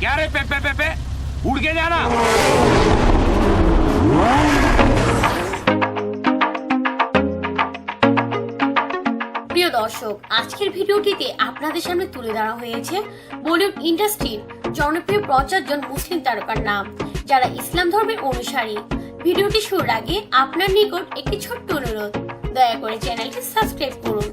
क्या रे पे पे पे पे उड़ के जाना প্রিয় দর্শক আজকের ভিডিওটিতে আপনাদের সামনে তুলে ধরা হয়েছে বলিউড ইন্ডাস্ট্রির জনপ্রিয় পঞ্চাশ মুসলিম তারকার নাম যারা ইসলাম ধর্মের অনুসারী ভিডিওটি শুরুর আগে আপনার নিকট একটি ছোট্ট অনুরোধ দয়া করে চ্যানেলটি সাবস্ক্রাইব করুন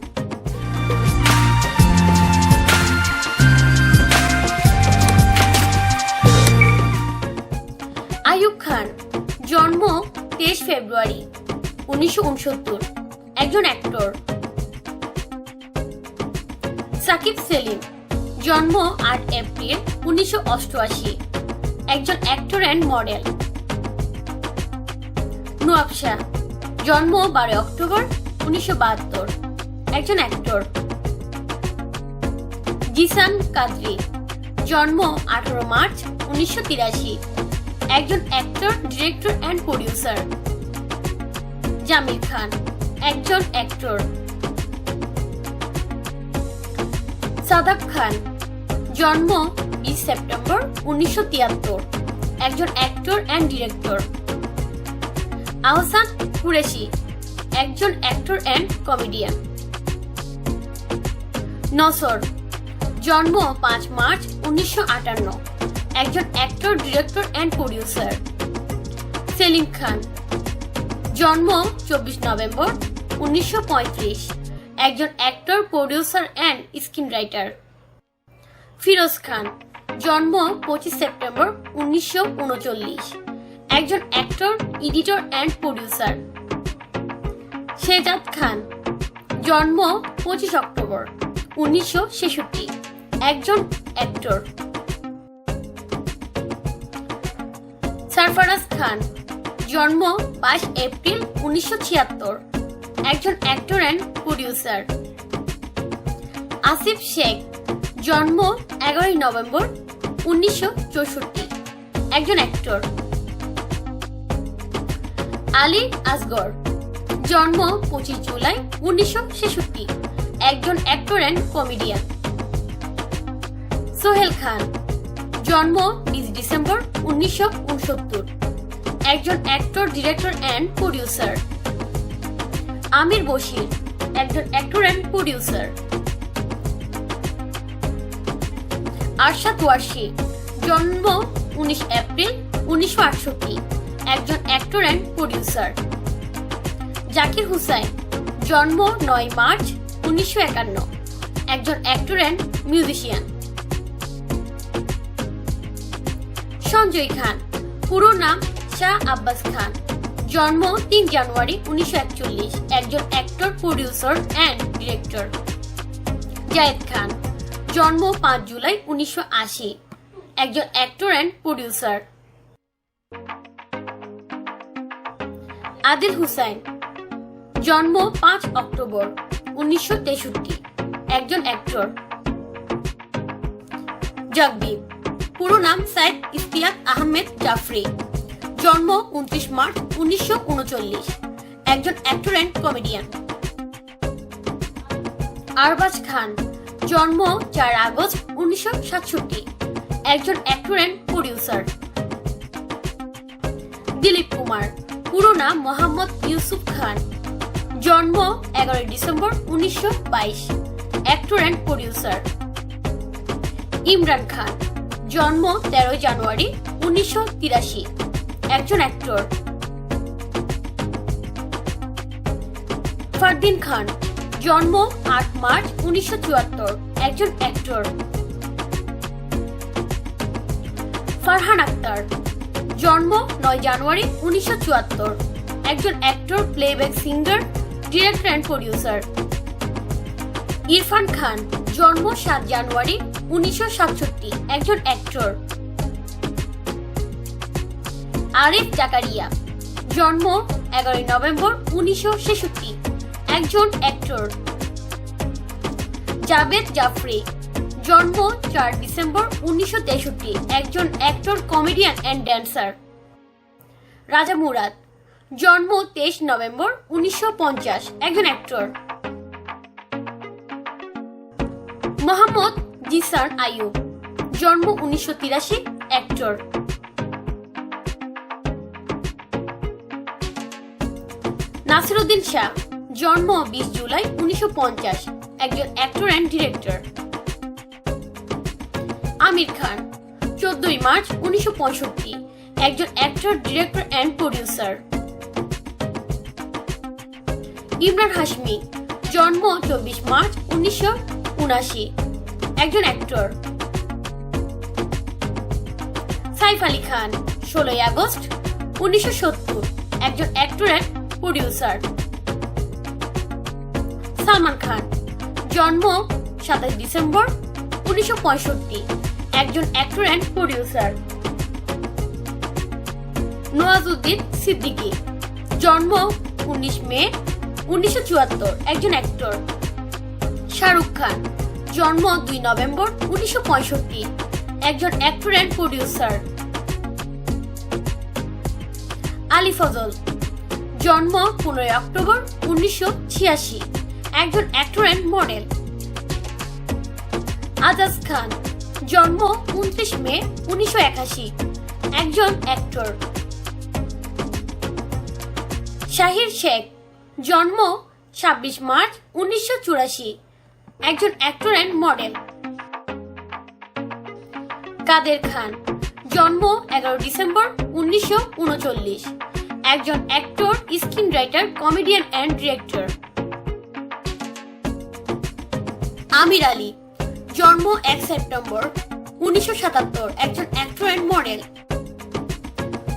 ফেব্রুয়ারি, উনিশশো উনসত্তর, একজন অ্যাক্টর সাকিব সেলিম, জন্ম আট এপ্রিল, উনিশশো অষ্টআশি, একজন actor and model Nowab Shah, জন্ম বারো অক্টোবর, উনিশশো বাহাত্তর, একজন অ্যাক্টর জিসান কাদরি, জন্ম আঠারো মার্চ, উনিশশো তিরাশি, একজন actor director and producer Zamir Khan, একজন অ্যাক্টর সাদাব খান, জন্ম বিশ সেপ্টেম্বর উনিশশো তিয়াত্তর। একজন actor and director Ahsan Qureshi, একজন অ্যাক্টর অ্যান্ড কমেডিয়ান নসর, জন্ম পাঁচ মার্চ উনিশশো আটান্ন। একজন actor director and producer Salim Khan জন্ম চব্বিশ নভেম্বর উনিশশো পঁয়ত্রিশ। একজন actor producer and screenwriter Feroz Khan, জন্ম পঁচিশ সেপ্টেম্বর উনিশশো উনচল্লিশ। একজন actor editor and producer Shehzad Khan, জন্ম পঁচিশ অক্টোবর উনিশশো ছেষট্টি। একজন অ্যাক্টর সরফরাজ খান জন্ম বাইশ এপ্রিল উনিশশো ছিয়াত্তর। একজন actor and producer Asif Sheikh, জন্ম এগারোই নভেম্বর উনিশশো চৌষট্টি। একজন অ্যাক্টর আলী আসগর, জন্ম পঁচিশ জুলাই উনিশশো ছেষট্টি। একজন actor and comedian Sohail Khan, জন্ম বিশ ডিসেম্বর উনিশশো উনসত্তর। একজন actor director and producer Aamir Bashir, একজন actor and producer Arshad Warsi জন্ম উনিশ এপ্রিল উনিশশো আটষট্টি, একজন actor and producer Zakir Hussain, জন্ম নয় মার্চ উনিশশো একান্ন, একজন actor and musician Sanjay Khan, পুরো নাম শাহ আব্বাস খান জন্ম তিন জানুয়ারি উনিশশো একচল্লিশ। একজন actor producer and director Zayed Khan. জন্ম পাঁচ জুলাই উনিশশো আশি। একজন actor and producer Adil Hussain. জন্ম পাঁচ অক্টোবর উনিশশো তেষট্টি। একজন অ্যাক্টর জগদীপ। পুরো নাম সাইদ ইফতিয়াক আহমেদ জাফরি। জন্ম উনত্রিশ মার্চ উনিশশো উনচল্লিশ। একজন actor and comedian Arbaaz Khan, জন্ম চার আগস্ট উনিশশো সাতষট্টি। একজন actor and producer Dilip Kumar, পুরো নাম মোহাম্মদ ইউসুফ খান। জন্ম এগারোই ডিসেম্বর উনিশশো বাইশ। Actor and producer Imran Khan, জন্ম তেরোই জানুয়ারি উনিশশো তিরাশি। একজন অ্যাক্টর ফারদিন খান, জন্ম আট মার্চ উনিশশো চুয়াত্তর, একজন অ্যাক্টর ফারহান আক্তার, জন্ম নয় জানুয়ারি উনিশশো চুয়াত্তর, একজন actor playback singer director and producer Irrfan Khan, জন্ম সাত জানুয়ারি উনিশশো সাতষট্টি, একজন অ্যাক্টর আরিফ জাকারিয়া। জন্ম এগারোই নভেম্বর উনিশশো ছেষট্টি। একজন অ্যাক্টর জাভেদ জাফরি। জন্ম চার ডিসেম্বর উনিশশো তেষট্টি। একজন অ্যাক্টর কমেডিয়ান অ্যান্ড ড্যান্সার রাজা মুরাদ। জন্ম তেইশ নভেম্বর উনিশশো পঞ্চাশ। একজন অ্যাক্টর মোহাম্মদ জিসান আয়ুব জন্ম উনিশশো তিরাশি অ্যাক্টর নাসিরুদ্দিন শাহ, জন্ম বিশ জুলাই উনিশশো পঞ্চাশ, একজন actor and director Aamir Khan, চোদ্দই মার্চ উনিশশো পঁয়ষট্টি, একজন actor director and producer Emraan Hashmi, জন্ম চব্বিশ মার্চ উনিশশো উনাশি, একজন অ্যাক্টর সাইফ আলী খান, ষোলোই আগস্ট উনিশশো সত্তর, একজন actor and producer Salman Khan. জন্ম সাতাশ ডিসেম্বর উনিশশো পঁয়ষট্টি। একজন actor and producer Nawazuddin Siddiqui. জন্ম উনিশ মে উনিশশো চুয়াত্তর, একজন অ্যাক্টর শাহরুখ খান। জন্ম দুই নভেম্বর উনিশশো পঁয়ষট্টি, একজন actor and producer Ali Fazal. জন্ম পনেরোই অক্টোবর উনিশশো ছিয়াশি। একজন actor and model Ajaz Khan, জন্ম উনত্রিশ মে উনিশশো একাশি। একজন অ্যাক্টর শাহির শেখ, জন্ম ছাব্বিশ মার্চ উনিশশো চুরাশি। একজন actor and model Kader Khan, জন্ম এগারো ডিসেম্বর উনিশশো উনচল্লিশ। একজন actor screenwriter comedian and director Aamir Ali, জন্ম এক সেপ্টেম্বর, উনিশশো সাতাত্তর, একজন actor and model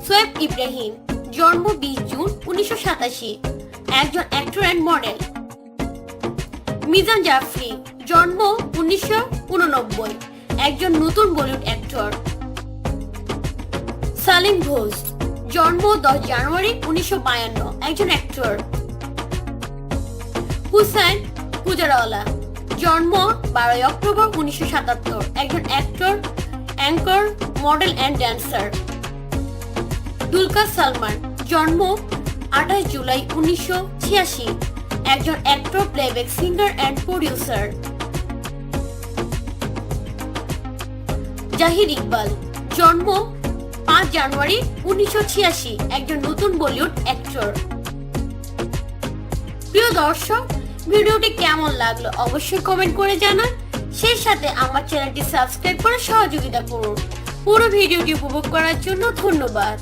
Shoaib Ibrahim, জন্ম বিশ জুন, উনিশশো সাতাশি, একজন actor and model Mizaan Jafri, জন্ম উনিশশো উননব্বই, একজন নতুন বলিউড অ্যাক্টর সালিম ঘোষ জন্ম দশ জানুয়ারি উনিশশো বায়ান্ন, একজন অ্যাক্টর হুসেন পুজারাওয়ালা, জন্ম বারোই অক্টোবর উনিশশো সাতাত্তর, একজন actor anchor model and dancer Dulquer Salmaan, জন্ম আঠাশ জুলাই উনিশশো ছিয়াশি, একজন actor playback singer and producer Zaheer Iqbal, জন্ম পাঁচ জানুয়ারি উনিশশো ছিয়াশি, একজন নতুন বলিউড অ্যাক্টর। প্রিয় দর্শক, ভিডিওটি কেমন লাগল অবশ্যই কমেন্ট করে জানান। সেই সাথে আমার চ্যানেলটি সাবস্ক্রাইব করে সহযোগিতা করুন। পুরো ভিডিওটি উপভোগ করার জন্য ধন্যবাদ।